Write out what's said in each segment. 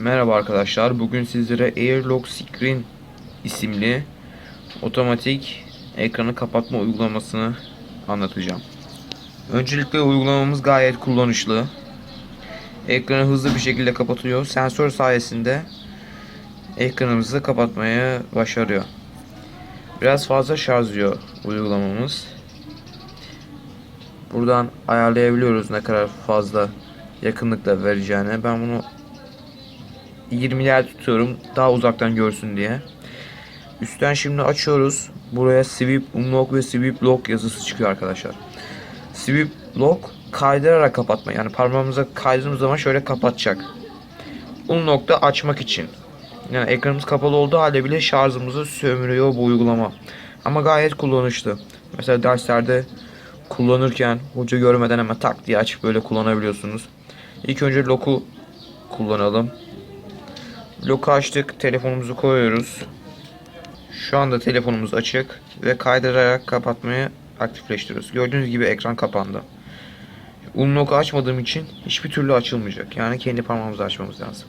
Merhaba arkadaşlar. Bugün sizlere Airlock Screen isimli otomatik ekranı kapatma uygulamasını anlatacağım. Öncelikle uygulamamız gayet kullanışlı. Ekranı hızlı bir şekilde kapatıyor. Sensör sayesinde ekranımızı kapatmaya başarıyor. Biraz fazla şarj diyor uygulamamız. Buradan ayarlayabiliyoruz ne kadar fazla yakınlıkla vereceğini. Ben bunu 20'ler tutuyorum daha uzaktan görsün diye. Üstten şimdi açıyoruz. Buraya sweep unlock ve sweep lock yazısı çıkıyor arkadaşlar. Sweep lock kaydırarak kapatma. Yani parmağımıza kaydırdığımız zaman şöyle kapatacak. Unlock da açmak için. Yani ekranımız kapalı olduğu halde bile şarjımızı sömürüyor bu uygulama. Ama gayet kullanışlı. Mesela derslerde kullanırken hoca görmeden hemen tak diye açıp böyle kullanabiliyorsunuz. İlk önce lock'u kullanalım. Lock'u açtık. Telefonumuzu koyuyoruz. Şu anda telefonumuz açık ve kaydırarak kapatmayı aktifleştiriyoruz. Gördüğünüz gibi ekran kapandı. Unlock'u açmadığım için hiçbir türlü açılmayacak. Yani kendi parmağımızı açmamız lazım.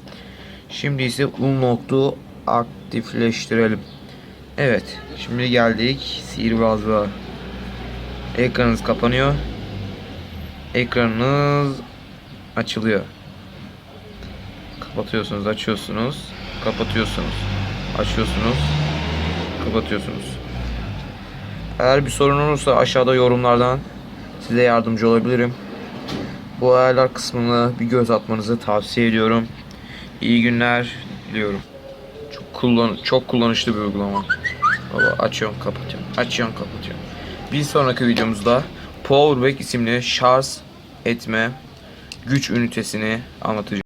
Şimdi ise Unlock'u aktifleştirelim. Evet. Şimdi geldik sihirbazlığa. Ekranınız kapanıyor. Ekranınız açılıyor. Kapatıyorsunuz, açıyorsunuz, kapatıyorsunuz, açıyorsunuz, kapatıyorsunuz. Eğer bir sorun olursa aşağıda yorumlardan size yardımcı olabilirim. Bu ayarlar kısmına bir göz atmanızı tavsiye ediyorum. İyi günler diliyorum. Çok kullan çok kullanışlı bir uygulama. Baba açıyorum, kapatıyorum. Açıyorum, kapatıyorum. Bir sonraki videomuzda Powerbank isimli şarj etme güç ünitesini anlatacağım.